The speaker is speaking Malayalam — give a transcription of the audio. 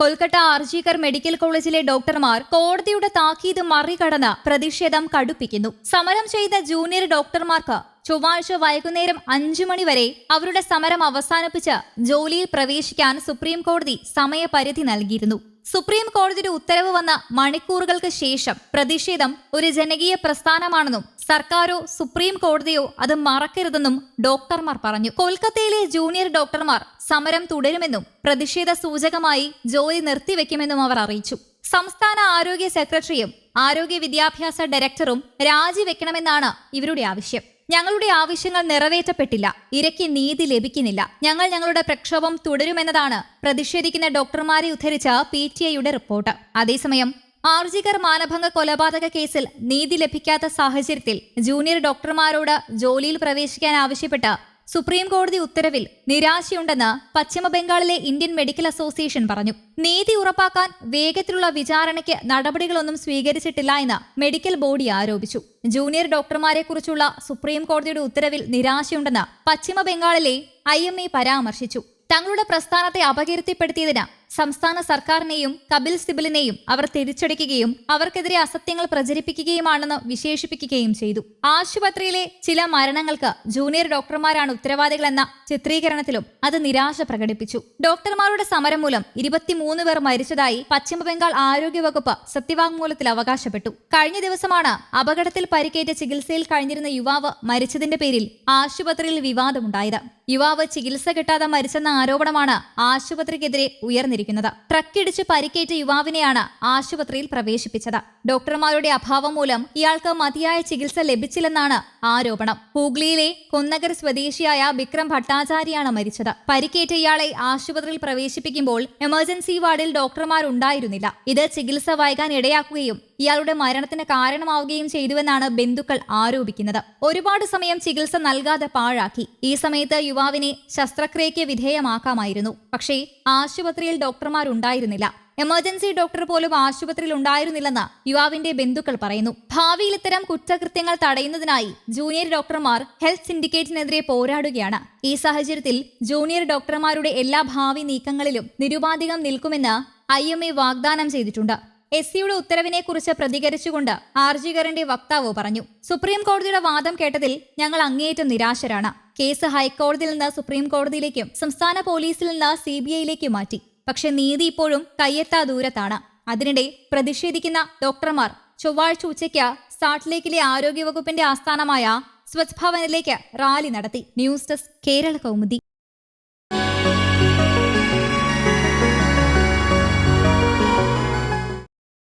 കൊൽക്കത്ത ആർജിക്കർ മെഡിക്കൽ കോളേജിലെ ഡോക്ടർമാർ കോടതിയുടെ താക്കീത് മറികടന്ന് പ്രതിഷേധം കടുപ്പിക്കുന്നു. സമരം ചെയ്ത ജൂനിയർ ഡോക്ടർമാർക്ക് ചൊവ്വാഴ്ച വൈകുന്നേരം അഞ്ചു മണി വരെ അവരുടെ സമരം അവസാനിപ്പിച്ച് ജോലിയിൽ പ്രവേശിക്കാൻ സുപ്രീം കോടതി സമയപരിധി നൽകിയിരുന്നു. സുപ്രീം കോടതിയുടെ ഉത്തരവ് വന്ന മണിക്കൂറുകൾക്ക് ശേഷം പ്രതിഷേധം ഒരു ജനകീയ പ്രസ്ഥാനമാണെന്നും സർക്കാരോ സുപ്രീം കോടതിയോ അത് മറക്കരുതെന്നും ഡോക്ടർമാർ പറഞ്ഞു. കൊൽക്കത്തയിലെ ജൂനിയർ ഡോക്ടർമാർ സമരം തുടരുമെന്നും പ്രതിഷേധ സൂചകമായി ജോലി നിർത്തിവെക്കുമെന്നും അവർ അറിയിച്ചു. സംസ്ഥാന ആരോഗ്യ സെക്രട്ടറിയും ആരോഗ്യ വിദ്യാഭ്യാസ ഡയറക്ടറും രാജിവെക്കണമെന്നാണ് ഇവരുടെ ആവശ്യം. ഞങ്ങളുടെ ആവശ്യങ്ങൾ നിറവേറ്റപ്പെട്ടില്ല. ഇരയ്ക്ക് നീതി ലഭിക്കുന്നില്ല. ഞങ്ങൾ ഞങ്ങളുടെ പ്രക്ഷോഭം തുടരുമെന്നതാണ് പ്രതിഷേധിക്കുന്ന ഡോക്ടർമാരെ ഉദ്ധരിച്ച പി ടി ഐയുടെ റിപ്പോർട്ട്. അതേസമയം ആർജികർ മാനഭംഗ കൊലപാതക കേസിൽ നീതി ലഭിക്കാത്ത സാഹചര്യത്തിൽ ജൂനിയർ ഡോക്ടർമാരോട് ജോലിയിൽ പ്രവേശിക്കാൻ ആവശ്യപ്പെട്ട് സുപ്രീം കോടതി ഉത്തരവിൽ നിരാശയുണ്ടെന്ന് പശ്ചിമ ബംഗാളിലെ ഇന്ത്യൻ മെഡിക്കൽ അസോസിയേഷൻ പറഞ്ഞു. നീതി ഉറപ്പാക്കാൻ വേഗത്തിലുള്ള വിചാരണയ്ക്ക് നടപടികളൊന്നും സ്വീകരിച്ചിട്ടില്ല എന്ന് മെഡിക്കൽ ബോഡി ആരോപിച്ചു. ജൂനിയർ ഡോക്ടർമാരെക്കുറിച്ചുള്ള സുപ്രീം കോടതിയുടെ ഉത്തരവിൽ നിരാശയുണ്ടെന്ന് പശ്ചിമ ബംഗാളിലെ ഐ പരാമർശിച്ചു. തങ്ങളുടെ പ്രസ്ഥാനത്തെ അപകീർത്തിപ്പെടുത്തിയതിന് സംസ്ഥാന സർക്കാരിനെയും കപിൽ സിബലിനെയും അവർ തിരിച്ചടിക്കുകയും അവർക്കെതിരെ അസത്യങ്ങൾ പ്രചരിപ്പിക്കുകയുമാണെന്ന് വിശേഷിപ്പിക്കുകയും ചെയ്തു. ആശുപത്രിയിലെ ചില മരണങ്ങൾക്ക് ജൂനിയർ ഡോക്ടർമാരാണ് ഉത്തരവാദികളെന്ന ചിത്രീകരണത്തിലും അത് നിരാശ പ്രകടിപ്പിച്ചു. ഡോക്ടർമാരുടെ സമരം മൂലം ഇരുപത്തിമൂന്ന് പേർ മരിച്ചതായി പശ്ചിമബംഗാൾ ആരോഗ്യവകുപ്പ് സത്യവാങ്മൂലത്തിൽ അവകാശപ്പെട്ടു. കഴിഞ്ഞ ദിവസമാണ് അപകടത്തിൽ പരിക്കേറ്റ് ചികിത്സയിൽ കഴിഞ്ഞിരുന്ന യുവാവ് മരിച്ചതിന്റെ പേരിൽ ആശുപത്രിയിൽ വിവാദമുണ്ടായത്. യുവാവ് ചികിത്സ കിട്ടാതെ മരിച്ചെന്ന ആരോപണമാണ് ആശുപത്രിക്കെതിരെ ഉയർന്നിരിക്കുന്നത്. ട്രക്കിടിച്ച് പരിക്കേറ്റ യുവാവിനെയാണ് ആശുപത്രിയിൽ പ്രവേശിപ്പിച്ചത്. ഡോക്ടർമാരുടെ അഭാവം മൂലം ഇയാൾക്ക് മതിയായ ചികിത്സ ലഭിച്ചില്ലെന്നാണ് ആരോപണം. ഹൂഗ്ലിയിലെ കൊന്നഗർ സ്വദേശിയായ വിക്രം ഭട്ടാചാര്യാണ് മരിച്ചത്. പരിക്കേറ്റ ഇയാളെ ആശുപത്രിയിൽ പ്രവേശിപ്പിക്കുമ്പോൾ എമർജൻസി വാർഡിൽ ഡോക്ടർമാരുണ്ടായിരുന്നില്ല. ഇത് ചികിത്സ വൈകാൻ ഇടയാക്കുകയും ഇയാളുടെ മരണത്തിന് കാരണമാവുകയും ചെയ്തുവെന്നാണ് ബന്ധുക്കൾ ആരോപിക്കുന്നത്. ഒരുപാട് സമയം ചികിത്സ നൽകാതെ പാഴാക്കി. ഈ സമയത്ത് യുവാവിനെ ശസ്ത്രക്രിയയ്ക്ക് വിധേയമാക്കാമായിരുന്നു. പക്ഷേ ആശുപത്രിയിൽ ഡോക്ടർമാരുണ്ടായിരുന്നില്ല. എമർജൻസി ഡോക്ടർ പോലും ആശുപത്രിയിൽ ഉണ്ടായിരുന്നില്ലെന്ന് യുവാവിന്റെ ബന്ധുക്കൾ പറയുന്നു. ഭാവിയിൽ ഇത്തരം കുറ്റകൃത്യങ്ങൾ തടയുന്നതിനായി ജൂനിയർ ഡോക്ടർമാർ ഹെൽത്ത് സിൻഡിക്കേറ്റിനെതിരെ പോരാടുകയാണ്. ഈ സാഹചര്യത്തിൽ ജൂനിയർ ഡോക്ടർമാരുടെ എല്ലാ ഭാവി നീക്കങ്ങളിലും നിരുപാധികം നിൽക്കുമെന്ന് ഐ വാഗ്ദാനം ചെയ്തിട്ടുണ്ട്. എസ് സിയുടെ ഉത്തരവിനെ കുറിച്ച് പ്രതികരിച്ചുകൊണ്ട് ആർജികറിന്റെ വക്താവ് പറഞ്ഞു സുപ്രീം കോടതിയുടെ വാദം കേട്ടതിൽ ഞങ്ങൾ അങ്ങേയറ്റം നിരാശരാണ്. കേസ് ഹൈക്കോടതിയിൽ നിന്ന് സുപ്രീം കോടതിയിലേക്കും സംസ്ഥാന പോലീസിൽ നിന്ന് സി ബി ഐയിലേക്കും മാറ്റി. പക്ഷെ നീതി ഇപ്പോഴും കയ്യെത്താ ദൂരത്താണ്. അതിനിടെ പ്രതിഷേധിക്കുന്ന ഡോക്ടർമാർ ചൊവ്വാഴ്ച ഉച്ചയ്ക്ക് സാട്ട്ലേക്കിലെ ആരോഗ്യവകുപ്പിന്റെ ആസ്ഥാനമായ സ്വച്ഛ് ഭവനിലേക്ക് റാലി നടത്തി. News desk Kerala Kaumudi.